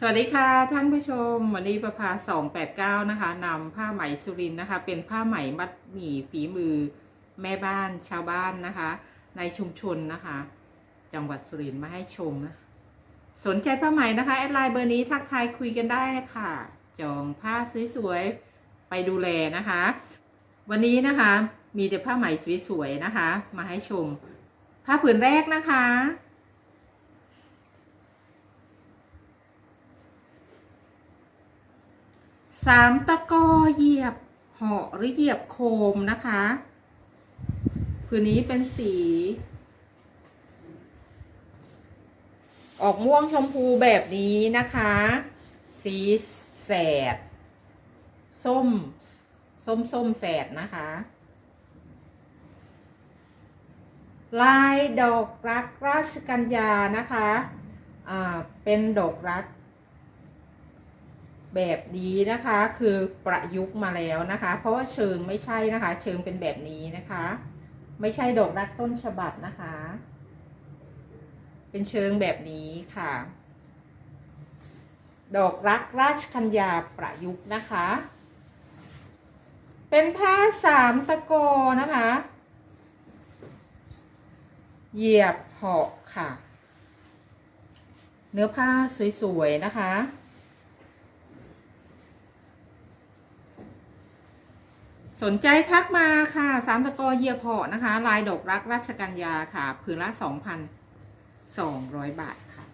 สวัสดีค่ะท่านผู้ชม วันนี้ประภา289นะคะนำผ้าไหมสุรินนะคะ เป็นผ้าไหมมัดหมี่ฝีมือแม่บ้านชาวบ้านนะคะ ในชุมชนนะคะ จังหวัดสุรินทร์มาให้ชมนะสนใจผ้าไหมนะคะแอดไลน์เบอร์นี้ทักทายคุยกันได้ค่ะ จองผ้าสวยๆไปดูแลนะคะ วันนี้นะคะมีแต่ผ้าไหมสวยๆนะคะ มาให้ชม ผ้าผืนแรกนะคะ สามตะกอเหยียบเหาะหรือเหยียบโคมนะคะผืนนี้เป็นสี ออกม่วงชมพูแบบนี้นะคะ สีแสด ส้ม ส้มส้มแสดนะคะ ลายดอกรักราชกัญญานะคะ อ่า เป็นดอกรัก แบบนี้นะคะคือประยุกต์มาแล้วนะคะ เพราะว่าเชิงไม่ใช่นะคะ เชิงเป็นแบบนี้นะคะ ไม่ใช่ดอกรักต้นฉบับนะคะ เป็นเชิงแบบนี้ค่ะ ดอกรักราชกัญญาประยุกต์นะคะ เป็นผ้าสามตะโกนะคะ เหยียบเหาะค่ะ เนื้อผ้าสวยๆนะคะ สนใจทักมาค่ะสามตะกอเหยียบเหาะนะคะ ลายดอกรักราชกัญญาค่ะผืนละสองพันสองร้อยบาทค่ะ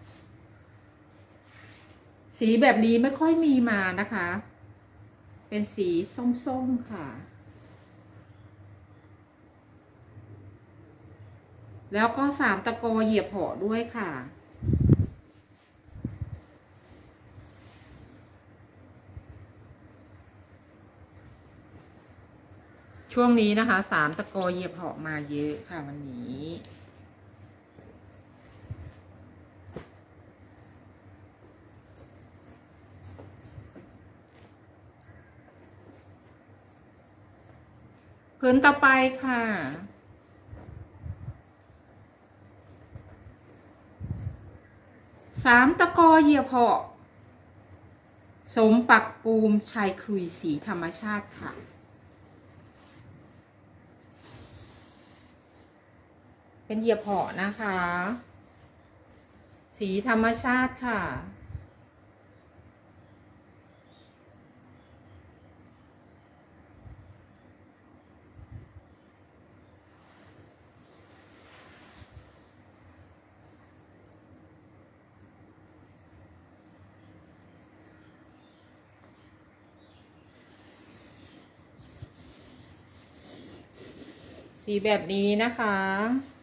สีแบบนี้ไม่ค่อยมีมานะคะ เป็นสีส้มๆค่ะ แล้วก็สามตะกอเหยียบเหาะด้วยค่ะ ช่วงนี้นะคะสามตะกอเหยียบเหาะมาเยอะค่ะวันนี้พื้นต่อไปค่ะ สามตะกอเหยียบเหาะ สมปักปูมชายครุยสีธรรมชาติค่ะ เป็นเหยียบเหาะนะคะ สีธรรมชาติค่ะ สีแบบนี้นะคะ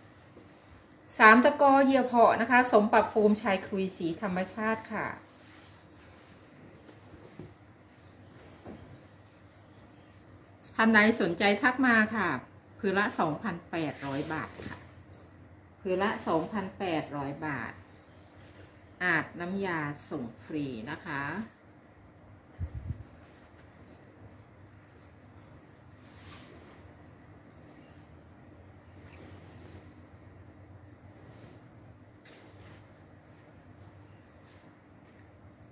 สามตะกอเหยียบเหาะนะคะ สมปรับภูมิชายครุยสีธรรมชาติค่ะ ท่านใดสนใจทักมาค่ะคือละ2,800บาทค่ะคือละ2,800บาท อาบน้ำยาส่งฟรีนะคะ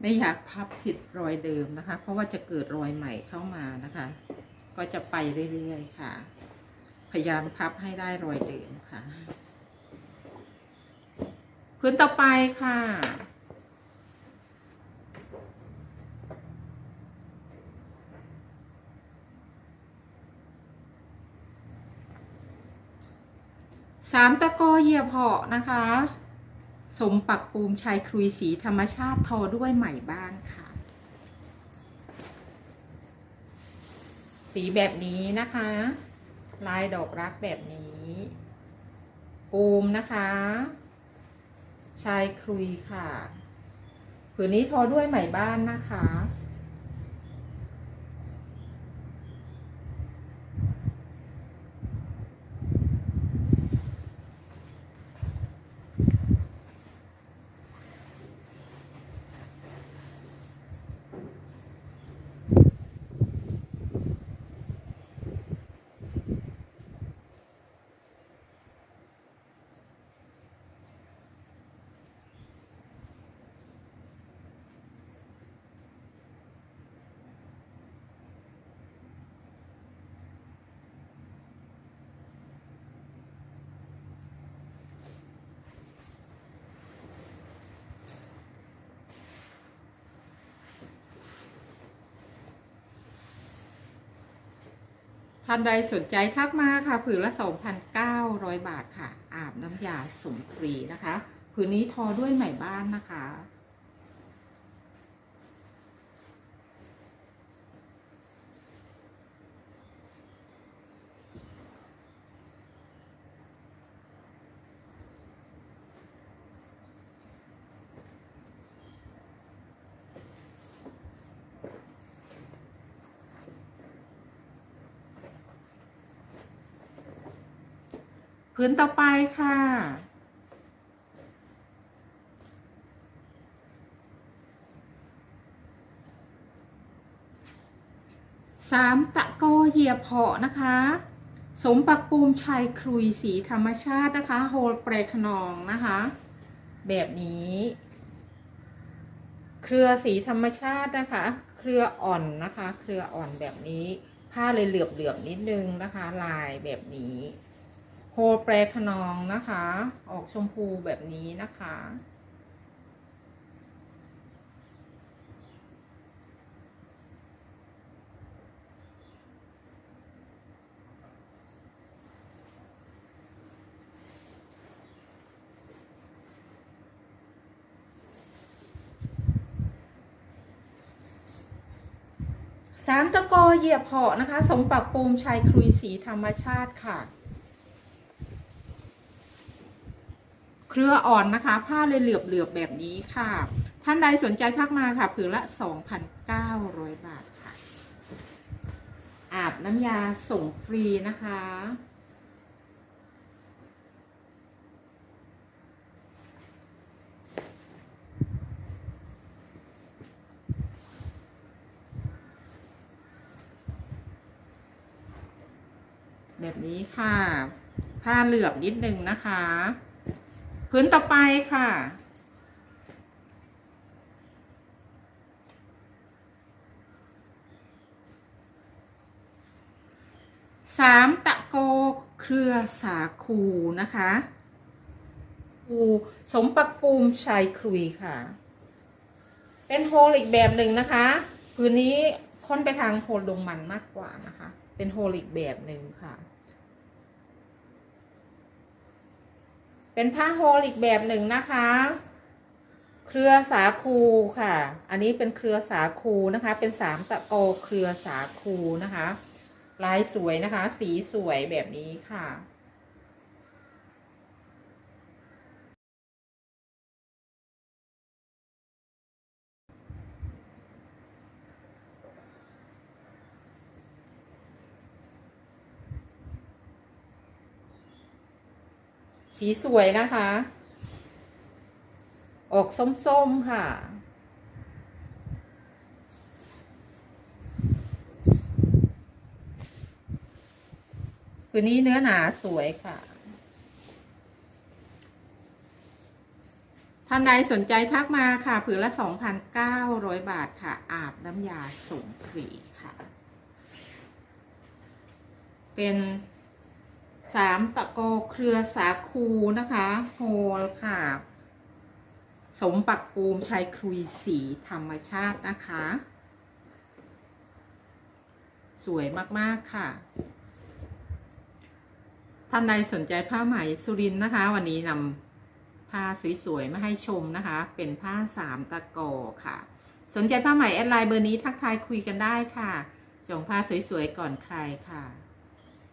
ไม่อยากพับผิดรอยเดิมนะคะ เพราะว่าจะเกิดรอยใหม่เข้ามานะคะ ก็จะไปเรื่อยๆค่ะ พยายามพับให้ได้รอยเดิมค่ะพื้นต่อไปค่ะ สามตะกอเหยียบเหาะนะคะ สมปักปูมชายครุยสีธรรมชาติทอด้วยไหมบ้านค่ะ สีแบบนี้นะคะ ลายดอกรักแบบนี้ ปูมนะคะ ชายครุยค่ะ ผืนนี้ทอด้วยไหมบ้านนะคะ ท่านใดสนใจทักมาค่ะ ผืนละ 2,900 บาทค่ะ อาบน้ำยาสมฟรีนะคะ ผืนนี้ทอด้วยไหมบ้านนะคะ พื้นต่อไปค่ะ สามตะกอเหยียบเพาะนะคะ สมปักปูมชัยครุยสีธรรมชาตินะคะ โฮลเปรขนองนะคะ แบบนี้ เครือสีธรรมชาตินะคะ เครืออ่อนนะคะ เครืออ่อนแบบนี้ ผ้าเลยเหลือบเหลือบๆนิดนึงนะคะ ลายแบบนี้ แปรขนองนะคะ ออกชมพูแบบนี้นะคะ สามตะกอเหยียบเหาะนะคะ สมปรับปูมชายครุยสีธรรมชาติค่ะ เครืออ่อนนะคะ ผ้าเลยเหลือบเหลือบๆแบบนี้ค่ะ ท่านใดสนใจทักมาค่ะผืนละ 2,900 บาทค่ะ อาบน้ำยาส่งฟรีนะคะแบบนี้ค่ะ ผ้าเหลือบนิดนึงนะคะ พื้นต่อไปค่ะ สามตะโกเครือสาคูนะคะคูสมปักปูมชัยครุยค่ะ เป็นโฮลอีกแบบหนึ่งนะคะพื้นนี้ค่อนไปทางโฮลดงมันมากกว่านะคะ เป็นโฮลอีกแบบหนึ่งค่ะ เป็นผ้าโฮลอีกแบบหนึ่งนะคะ เครือสาคูค่ะ อันนี้เป็นเครือสาคูนะคะ เป็นสามตะโกเครือสาคูนะคะ ลายสวยนะคะ สีสวยแบบนี้ค่ะ สีสวยนะคะ ออกส้มๆค่ะ คือนี้เนื้อหนาสวยค่ะ ท่านใดสนใจทักมาค่ะ ผืนละ 2,900 บาทค่ะ อาบน้ำยาส่งฟรีค่ะ เป็น สามตะโกเครือสาคูนะคะโฮลค่ะ สมปักปูมชัยครุยสีธรรมชาตินะคะ สวยมากๆค่ะ ท่านใดสนใจผ้าไหมสุรินนะคะ วันนี้นำผ้าสวยๆมาให้ชมนะคะ เป็นผ้าสามตะโกค่ะ สนใจผ้าไหมแอดไลน์เบอร์นี้ทักทายคุยกันได้ค่ะ จองผ้าสวยๆก่อนใครค่ะ